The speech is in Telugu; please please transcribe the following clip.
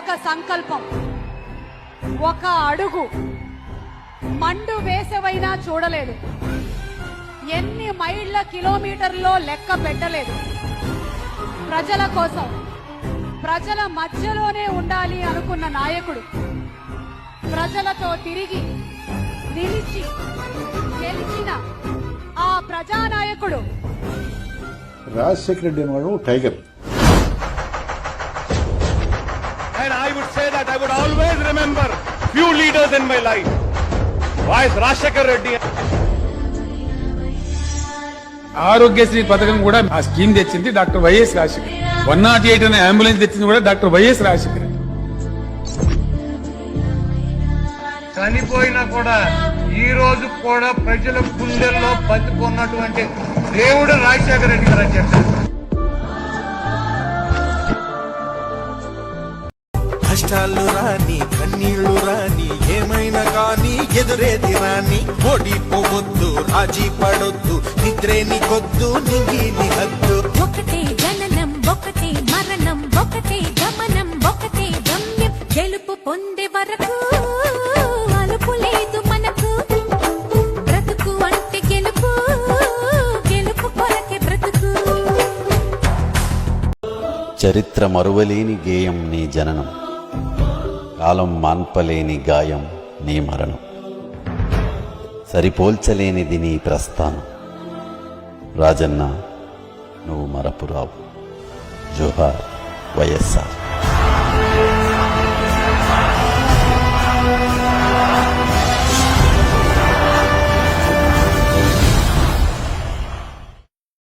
ఒక సంకల్పం ఒక అడుగు. మండు వేసవైనా చూడలేదు. ఎన్ని మైళ్ళ కిలోమీటర్లో లెక్క పెట్టలేదు. ప్రజల కోసం ప్రజల మధ్యలోనే ఉండాలి అనుకున్న నాయకుడు. ప్రజలతో తిరిగి నిలిచి గెలిచిన ఆ ప్రజానాయకుడు. రాజశేఖర రెడ్డి అనేవాడు tiger. I would say that I would always remember few leaders in my life. Vice Rashekar Reddy. Aarogyasri పథకం కూడా ఆ స్కీమ్ తెచ్చింది doctor YS Rajasekhar one not eight అనే అంబులెన్స్ తెచ్చింది కూడా డాక్టర్ వైఎస్ రాజశేఖర్ చనిపోయినా కూడా ఈ రోజు కూడా ప్రజల గుండెల్లో బతుకున్నటువంటి దేవుడు రాజశేఖర రెడ్డి గారు అని చెప్పారు కష్టాలు రాని కన్నీళ్ళు రాని ఏమైనా కానీ ఎదురేది రాని ఓడిపోవద్దు రాజీ పడొద్దు నిద్రే నీకొద్దు నింగి నీ హద్దు. ఒకటే జననం ఒకటే మరణం ఒకటే గమనం ఒకటే గమ్యం. గెలుపు పొందే వరకు అలుపు లేదు మనకు. బ్రతుకు అంటే గెలుపు గెలుపు కొరకే బ్రతుకు. చరిత్ర మరువలేని గేయం నీ జననం. కాలం మాన్పలేని గాయం నీ మరణం. సరిపోల్చలేనిది నీ ప్రస్థానం. రాజన్న నువ్వు మరపురావు. జోహార్ వైఎస్ఆర్.